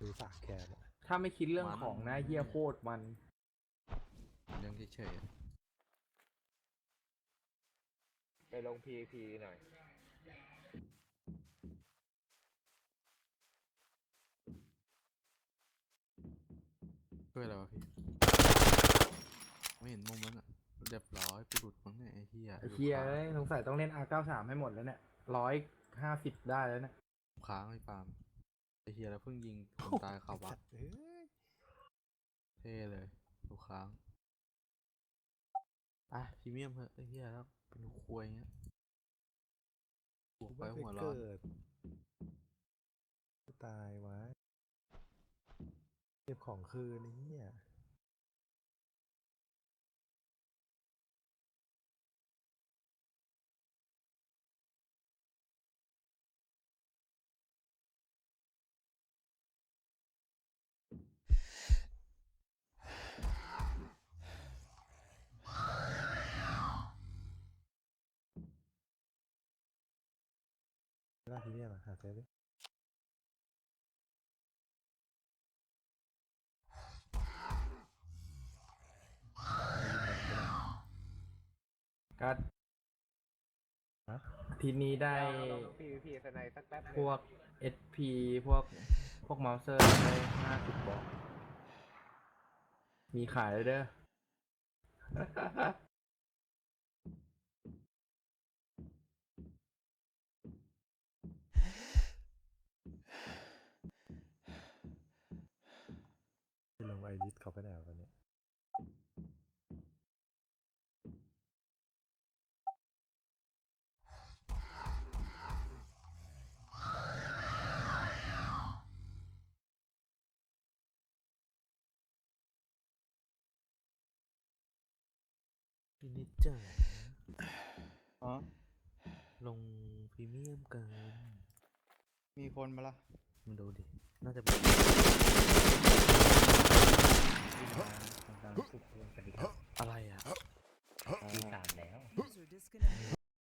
ดูสากแคนอะถ้าไม่คิดเรื่องมันของนะเฮียโคตรมัน เรื่องเฉยๆอะไปลง PVP หน่อยช่วยอะไรวะพี่ ไม่เห็นมุมนั้นอะเรียบร้อยกูหลุดมั้งเนี่ยไอ้เหี้ยไอ้เฮียเอ้ยสงสัยต้องเล่น R93 ให้หมดแล้วเนี่ยร้อยห้าสิบได้แล้วเนี่ย ค้างไอ้ปาล์ม ไอ้เหี้ยแล้วเพิ่งยิงคนตายเขาวัไอ้ดสัตว์เอ้ยเท่เลยทุกครั้งอะพรีเมียมเถอะไอ้เหี้ยแล้วเป็นควยเงี้ยบวกไปไม่หัวเคร้ยอนเกิดตายวะเก็บของคืนนี่เนี่ย หน้าพรีเมียมอะหาเจอดิก็ฮะทีนี้ได้เราลง PVP สไนสักแป๊บหนึ่งพวก SP พวกพวกเมาส์เซอร์ได้ห้าสิบบอก มีขายเลยเด้อ ไปลงไอริสเขาไปไหนวะวันเนี้ยพินิจเจอร์อ๋อ ลงพรีเมียมเกินมีคนมาละมาดูดิ น่าจะเป็น